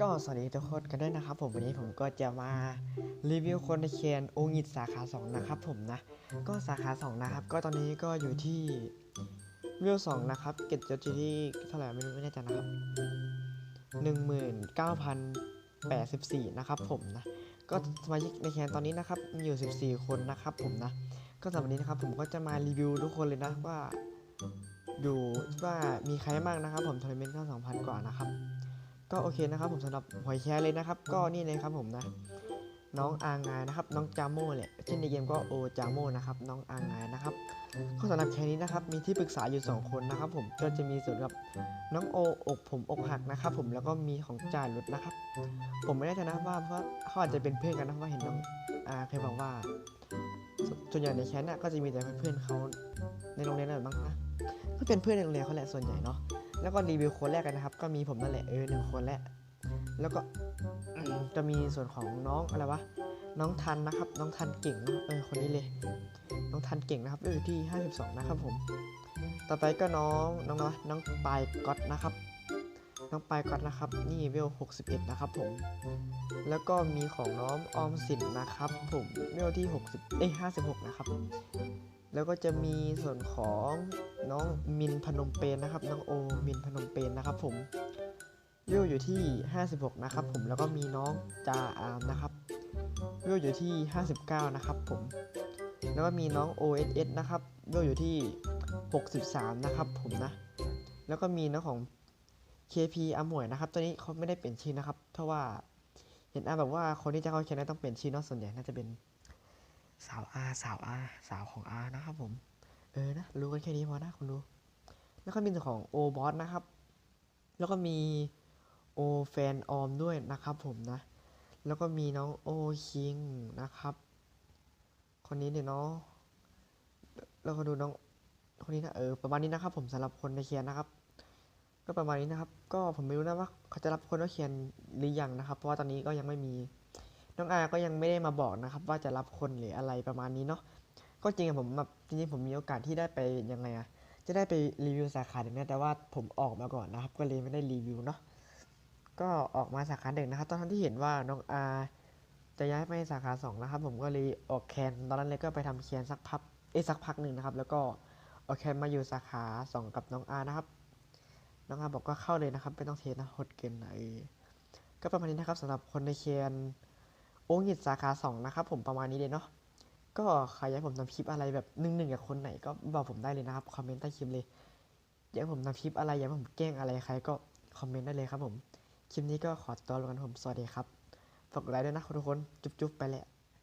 ก็สวัสดีทุกคนกันด้วยนะครับ ผมวันนี้ผมก็จะมารีวิวคนในเคนโองิตสาขา 2 นะครับผมนะ ก็สาขา 2 นะครับ ก็ตอนนี้ก็อยู่ที่วิว2นะครับ เก็ตจดที่เท่าไหร่ไม่รู้ไม่แน่ใจนะครับ19,084นะครับผมนะ ก็สมาชิกในแคนตอนนี้นะครับมีอยู่14คนนะครับผมนะ ก็สำหรับวันนี้นะครับผมก็จะมารีวิวทุกคนเลยนะว่าอยู่ว่ามีใครบ้างนะครับ ผมทัวร์นาเมนต์ก็2,000กว่านะครับ ก็โอเคนะครับผมสำหรับหอยแครงเลยนะครับ ก็นี่เลยครับผมนะ น้องอางายนะครับ น้องจามโม่แหละเช่นในเกมก็โอจามโม่นะครับ น้องอางายนะครับก็สำหรับแค่นี้นะครับ มีที่ปรึกษาอยู่ 2 คนนะครับ ผมก็จะมีส่วนกับน้องโออกผมอกหักนะครับ ผมแล้วก็มีของจ่าหลุดนะครับ ผมไม่แน่ใจนะว่าเพราะเขาอาจจะเป็นเพื่อนกันนะเพราะเห็นน้องอาเคยบอกว่าส่วนใหญ่ในแคนน่ะก็จะมีแต่เพื่อนเขาในโรงเรียนนั่นแหละบ้างนะก็เป็นเพื่อนในโรงเรียนเขาแหละส่วนใหญ่เนาะ แล้วก็รีวิวคนแรกกันนะครับ ก็มีผมนั่นแหละเออหนึ่งคนแหละแล้วก็จะมีส่วนของน้องอะไรวะน้องทันนะครับ น้องทันเก่งเออคนนี้เลย น้องทันเก่งนะครับอยู่ที่ 52 นะครับผม ต่อไปก็น้องน้องอะไรวะน้องปายก๊อตนะครับ น้องปายก๊อตนะครับ นี่เวล 61 นะครับผม แล้วก็มีของน้องออมสินนะครับผมเวลที่ 60 เอ้ย56 นะครับ แล้วก็จะมีส่วนของ น้องมินพนมเปญนะครับ น้องโอมินพนมเปญนะครับ ผมวิวอยู่ที่ 56 นะครับ ผมแล้วก็มีน้องจาอามนะครับวิวอยู่ที่ 59 นะครับ ผม แล้วก็มีน้อง OSS นะครับวิวอยู่ที่ 63 นะครับ ผมนะ แล้วก็มีน้องของ KP อาหมวยนะครับตัวนี้เขาไม่ได้เปลี่ยนชื่อนะครับ เพราะว่าเห็นอาแบบว่าคนที่จะเข้าแคนได้ต้องเปลี่ยนชื่อเนอะส่วนใหญ่น่าจะเป็นสาวอาสาวอาสาวของอานะครับผม เออนะรู้กันแค่นี้พอนะคุณดูแล้วก็มีส่วนของโอบอสนะครับ แล้วก็มีโอแฟนออมด้วยนะครับผมนะ แล้วก็มีน้องโอคิงนะครับ คนนี้เนี่ยเนาะแล้วก็ดูน้องคนนี้นะเออประมาณนี้นะครับ ผมสำหรับคนในเคียนนะครับ ก็ประมาณนี้นะครับ ก็ผมไม่รู้นะว่าเขาจะรับคนว่าเคียนหรือยังนะครับ เพราะว่าตอนนี้ก็ยังไม่มีน้องอาก็ยังไม่ได้มาบอกนะครับ ว่าจะรับคนหรืออะไรประมาณนี้เนาะ ก็จริงอะผมแบบจริงๆผมมีโอกาสที่ได้ไปยังไงอะจะได้ไปรีวิวสาขาหนึ่งนะแต่ว่าผมออกมาก่อนนะครับ ก็เลยไม่ได้รีวิวเนาะก็ออกมาสาขาหนึ่งนะครับ ตอนนั้นที่เห็นว่าน้องอาจะย้ายไปสาขาสองนะครับ ผมก็เลยออกแคนตอนนั้นเลยก็ไปทำแคนสักพักเอ้สักพักหนึ่งนะครับ แล้วก็ออกแคนมาอยู่สาขาสองกับน้องอานะครับ น้องอาบอกก็เข้าเลยนะครับไม่ต้องเทสนะหดเกินนะเออก็ประมาณนี้นะครับสำหรับคนในแคนโอ้งิดสาขาสองนะครับผมประมาณนี้เลยเนาะ ก็ใครอยากให้ผมทำคลิปอะไรแบบหนึ่งหนึ่งกับคนไหนก็บอกผมได้เลยนะครับคอมเมนต์ใต้คลิปเลยอยากให้ผมทำคลิปอะไรอยากให้ผมแกล้งอะไรใครก็คอมเมนต์ได้เลยครับผมคลิปนี้ก็ขอตัวลงกันผมสวัสดีครับฝากกดไลค์ด้วยนะทุกคนจุ๊บๆไปแหละ